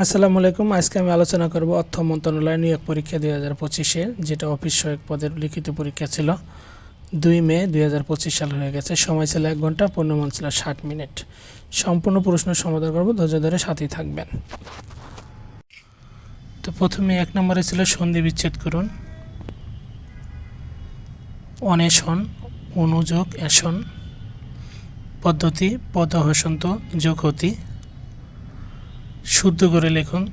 আসসালামু আলাইকুম। আজকে আমি আলোচনা করব অর্থ মন্ত্রণালয় নিয়োগ পরীক্ষা দুই হাজার পঁচিশের যেটা অফিস সহায়ক পদের লিখিত পরীক্ষা ছিল দুই মে দুই হাজার পঁচিশ সাল হয়ে গেছে। সময় ছিল এক ঘণ্টা, পূর্ণমান ছিল ষাট মিনিট। সম্পূর্ণ প্রশ্ন সমাধান করব, ধৈর্য ধরে সাথেই থাকবেন। তো প্রথমে এক নম্বরে ছিল সন্ধি বিচ্ছেদ করুন। অনেশন, অনুযোগ এসন পদ্ধতি, পদহসন্ত যোগতি শুদ্ধ করে লিখুন।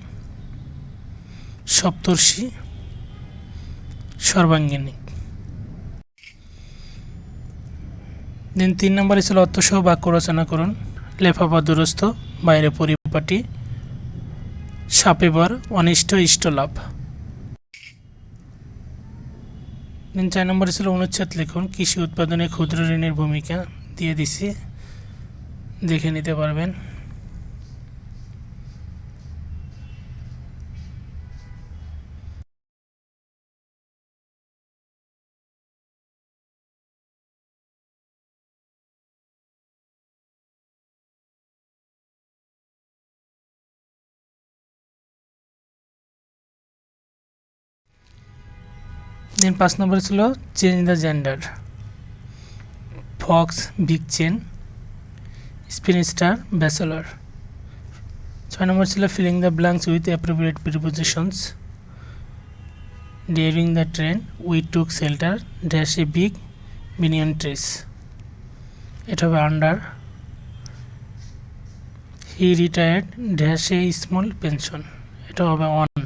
সপ্তর্ষি সর্বাঙ্গিনী। দিন তিন নম্বরে ছিল অর্থসহ বাক্য রচনা করুন। লেফাফা দুরস্থ, বাইরে পরিপাটি, সাপেবর, অনিষ্ট ইষ্ট লাভ দিন চার নম্বরে ছিল অনুচ্ছেদ লিখুন। কৃষি উৎপাদনে ক্ষুদ্র ঋণের ভূমিকা দিয়ে দিছি। দেখে নিতে পারবেন। দেন পাঁচ নম্বরে ছিল change the gender fox vixen spinster bachelor ছয় নম্বর ছিল filling the blanks with appropriate prepositions during the train we took shelter dash a big banyan trees এটা হবে under he retired dash a small pension এটা হবে on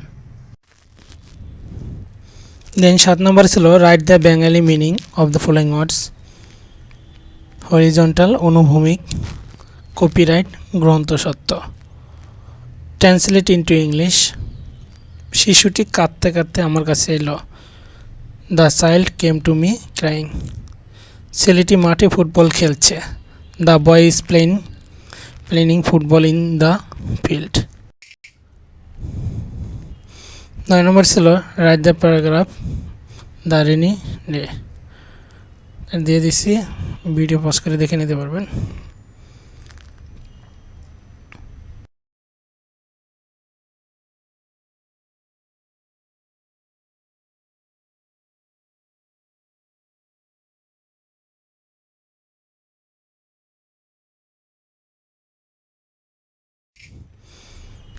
then সাত নম্বর ছিল write the Bengali meaning of the following words horizontal অনুভূমিক copyright গ্রন্থসত্ত্ব translate into English শিশুটি কাঁদতে কাঁদতে আমার কাছে এলো। The child came to me crying ছেলেটি মাঠে ফুটবল খেলছে। The boy is playing planing football in the field নয় নম্বর ছিল write the paragraph the day দিয়ে দিচ্ছি ভিডিও পজ করে দেখে নিতে পারবেন।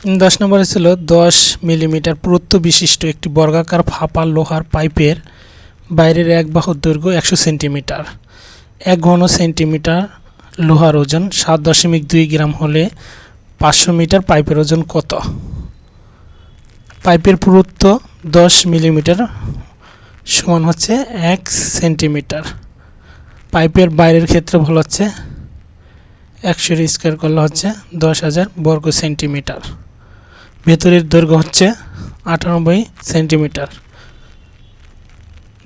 দশ নম্বরে ছিল দশ মিলিমিটার পুরুত্ব বিশিষ্ট একটি বর্গাকার ফাঁপা লোহার পাইপের বাইরের এক বাহুর দৈর্ঘ্য একশো সেন্টিমিটার। এক ঘন সেন্টিমিটার লোহার ওজন সাত দশমিক দুই গ্রাম হলে পাঁচশো মিটার পাইপের ওজন কত? পাইপের পুরুত্ব দশ মিলিমিটার সমান হচ্ছে এক সেন্টিমিটার। পাইপের বাইরের ক্ষেত্রফল হচ্ছে একশোর স্কোয়ার করলে হচ্ছে দশ হাজার বর্গ সেন্টিমিটার। ভেতরের দৈর্ঘ্য হচ্ছে আটানব্বই সেন্টিমিটার।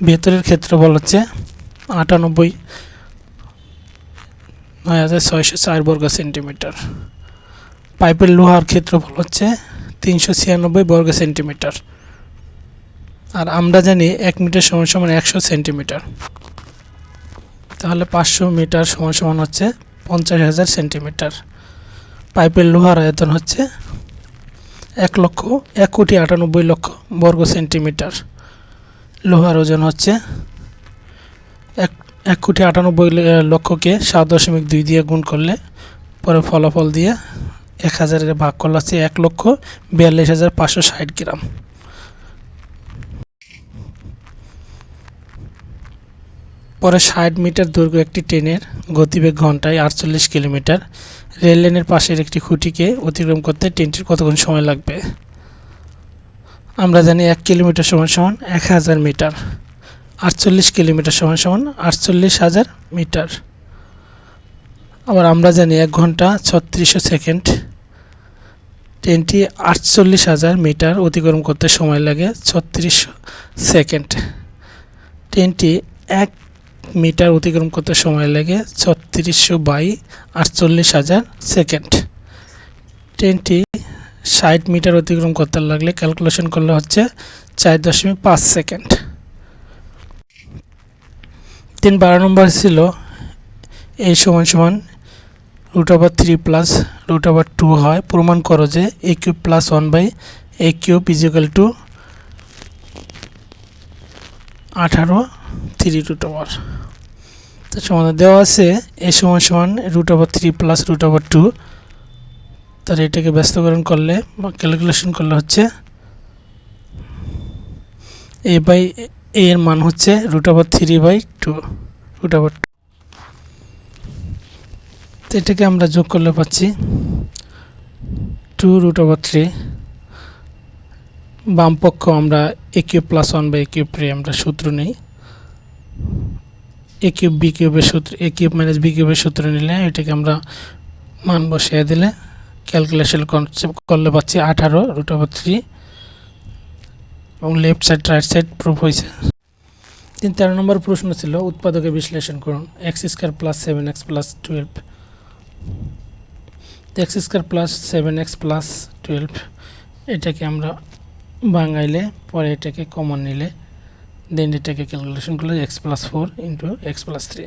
ভেতরের ক্ষেত্রফল হচ্ছে আটানব্বই নয় হাজার ছয়শো চার বর্গ সেন্টিমিটার। পাইপের লোহার ক্ষেত্রফল হচ্ছে তিনশো ছিয়ানব্বই বর্গ সেন্টিমিটার। আর আমরা জানি এক মিটার সমান সমান একশো সেন্টিমিটার। তাহলে পাঁচশো মিটার সমান সমান হচ্ছে পঞ্চাশ হাজার সেন্টিমিটার। পাইপের লোহার আয়তন হচ্ছে এক লক্ষ এক কোটি আটানব্বই লক্ষ বর্গ সেন্টিমিটার। লোহার ওজন হচ্ছে এক এক কোটি আটানব্বই লক্ষকে সাত দশমিক দুই দিয়ে গুণ করলে পরে ফলাফল দিয়ে এক হাজারের ভাগ করলে হচ্ছে এক লক্ষ বিয়াল্লিশ হাজার পাঁচশো ষাট গ্রাম। পরে ষাট মিটার দৈর্ঘ্য একটি ট্রেনের গতিবেগ ঘন্টায় আটচল্লিশ কিলোমিটার। রেল লাইনের পাশের একটি খুঁটিকে অতিক্রম করতে ট্রেনটির কতক্ষণ সময় লাগবে? আমরা জানি এক কিলোমিটার সমান সমান এক হাজার মিটার। আটচল্লিশ কিলোমিটার সমান সমান আটচল্লিশ হাজার মিটার। আবার আমরা জানি এক ঘণ্টা ছত্রিশশো সেকেন্ড। ট্রেনটি আটচল্লিশ হাজার মিটার অতিক্রম করতে সময় লাগে ছত্রিশশো সেকেন্ড। ট্রেনটি এক মিটার অতিক্রম করতে সময় লাগে ছত্রিশশো বাই আটচল্লিশ হাজার সেকেন্ড। ট্রেনটি ষাট মিটার অতিক্রম করতে লাগলে ক্যালকুলেশন করলে হচ্ছে চার দশমিক পাঁচ সেকেন্ড। তিন বারো নম্বর ছিল এই সমান সমান root over three plus root over two হয়। প্রমাণ করো যে A cube plus one by A cube equal to আঠারো থ্রি রুট ওভার তো সমাধান দেওয়া আছে এ সমান সমান root over three plus root over two তার এটাকে ব্যস্তকরণ করলে বা ক্যালকুলেশন করলে হচ্ছে এ বাই এ এর মান হচ্ছে root over three by two root over two তো এটাকে আমরা যোগ করলে পাচ্ছি টু রুট ওভার থ্রি বাম পক্ষ আমরা A cube plus one by A cube আমরা সূত্র নেই। এ কিউব বি কিউবের সূত্র এ কিউব মাইনাস বি কিউবের সূত্র নিলে এটাকে আমরা মান বসিয়ে দিলে ক্যালকুলেশন করলে পাচ্ছি আঠারো রুট ওভার থ্রি এবং left side right side proof হয়েছে। তিন তেরো নম্বর প্রশ্ন ছিল উৎপাদকে বিশ্লেষণ করুন। X square plus seven X plus twelve X square plus seven X plus twelve এটাকে আমরা বাঙাইলে পরে এটাকে কমন নিলে দেন এটাকে ক্যালকুলেশন করলে X plus four into X plus three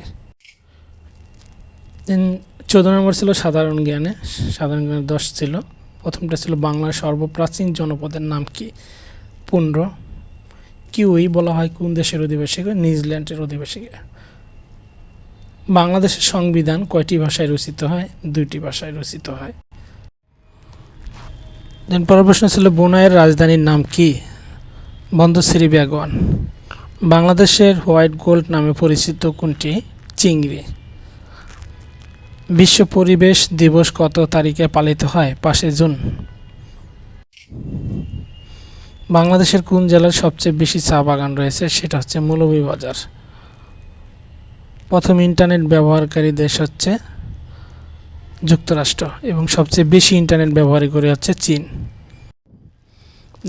then চোদ্দ নম্বর ছিল সাধারণ জ্ঞানে। সাধারণ জ্ঞানে দশ ছিল। প্রথমটা ছিল বাংলার সর্বপ্রাচীন জনপদের নাম কি? পুন্ড্র কিউই বলা হয় কোন দেশের অধিবাসীকে? নিউজিল্যান্ডের অধিবাসীকে। বাংলাদেশের সংবিধান কয়টি ভাষায় রচিত হয়? দুইটি ভাষায় রচিত হয়। দেন পরের প্রশ্ন ছিল বোনাইয়ের রাজধানীর নাম কি? বন্দশ্রী ব্যাগওয়ান বাংলাদেশের হোয়াইট গোল্ড নামে পরিচিত কোনটি? চিংড়ি। বিশ্ব পরিবেশ দিবস কত তারিখে পালিত হয়? পাঁচে জুন। বাংলাদেশের কোন জেলার সবচেয়ে বেশি চা বাগান রয়েছে? সেটা হচ্ছে মৌলভীবাজার প্রথম ইন্টারনেট ব্যবহারকারী দেশ হচ্ছে যুক্তরাষ্ট্র এবং সবচেয়ে বেশি ইন্টারনেট ব্যবহার করে হচ্ছে চীন।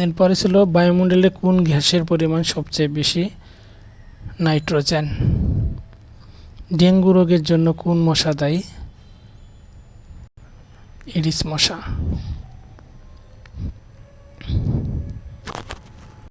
এরপরে ছিল বায়ুমণ্ডলে কোন গ্যাসের পরিমাণ সবচেয়ে বেশি? নাইট্রোজেন। ডেঙ্গু রোগের জন্য কোন মশা দায়ী? ইডিস মশা।